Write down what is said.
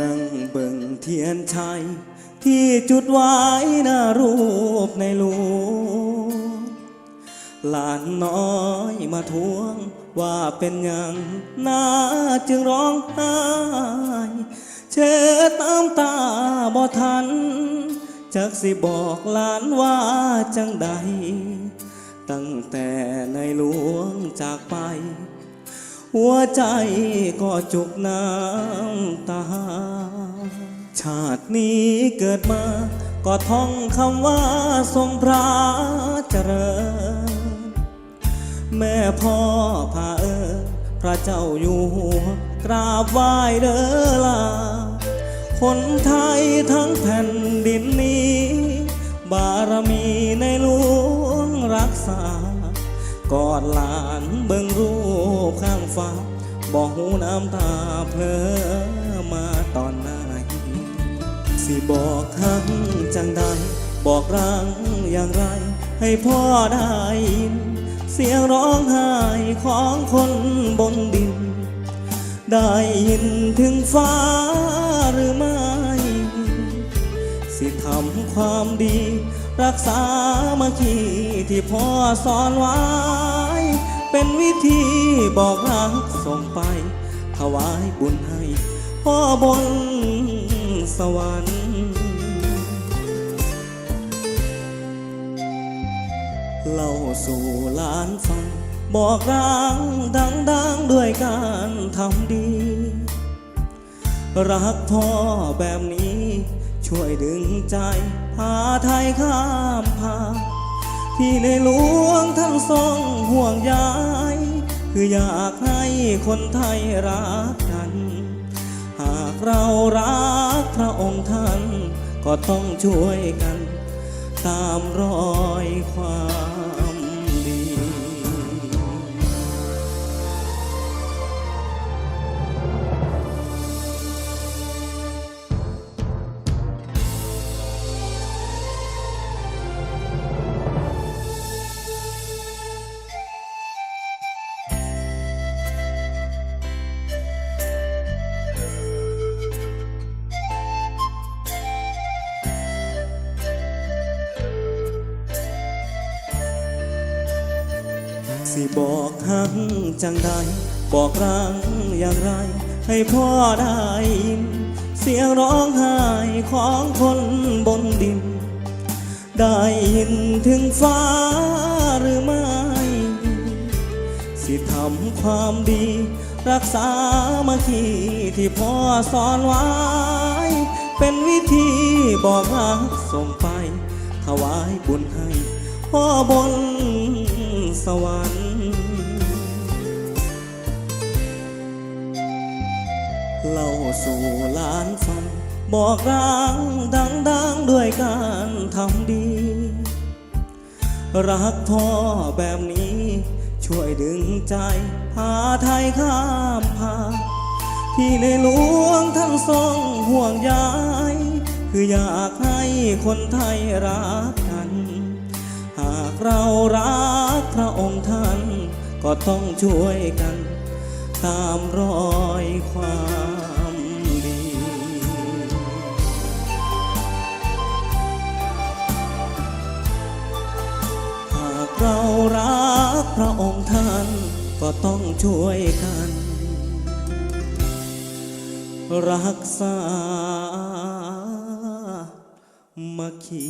นั่งเบิ่งเทียนชัย ที่จุดไว้หน้ารูปในหลวงหลานน้อยมาทวงว่าเป็นหยังนาจึงร้องไห้เช็ดน้ำตาบ่ทัน จักสิบอกหลานว่าจังใด ตั้งแต่ในหลวงจากไป หัวใจก็จุกน้ำตา ชาตินี้เกิดมา ก็ท่องคำว่าทรงพระเจริญ แม่พ่อพาเออพระเจ้าอยู่หัวกราบไหว้เด้อลา คนไทยทั้งแผ่นดินนี้ บารมีในหลวงรักษากอดหลานเบิ่งรูป ข้างฟ้า บอกหูน้ำตาเพลอมาตอนไหนสิบอกทั้งจังใดบอกรังอย่างไร ให้พ่อได้ยิน เสียงร้องไห้ของคนบนดิน ได้ยินถึงฟ้าหรือไม่ สิทำความดี รักษามาคีที่พ่อสอนไว้ เป็นวิธีบอกรักส่งไป ถวายบุญให้พ่อบนสวรรค์เล่าสู่หลานฟัง บอกรังดังด้วยการทำดี รักพ่อแบบนี้ ช่วยดึงใจ พาไทยข้ามพา ที่ในหลวงท่านทรงห่วงใยคืออยากให้คนไทยรักกัน หากเรารักพระองค์ท่าน ก็ต้องช่วยกัน ตามรอยความ สิบอกหักจังใดบอกรังอย่างไร ให้พ่อได้ยิน เสียงร้องไห้ของคนบนดิน ได้ยินถึงฟ้าหรือไม่ สิทำความดี รักษามาคีที่พ่อสอนไว้ เป็นวิธีบอกรักส่งไปถวายบุญให้พ่อบน สวรรค์เล่าสู่หลานฟังบอกรังดังๆด้วยการทำดี รักพ่อแบบนี้ ช่วยดึงใจ พาไทยข้ามพาที่ในหลวงท่านทรงห่วงใยคืออยากให้คนไทยรัก เรารักพระองค์ท่าน ก็ต้องช่วยกัน ตามรอยความดี หากเรารักพระองค์ท่าน ก็ต้องช่วยกัน รักษามาคี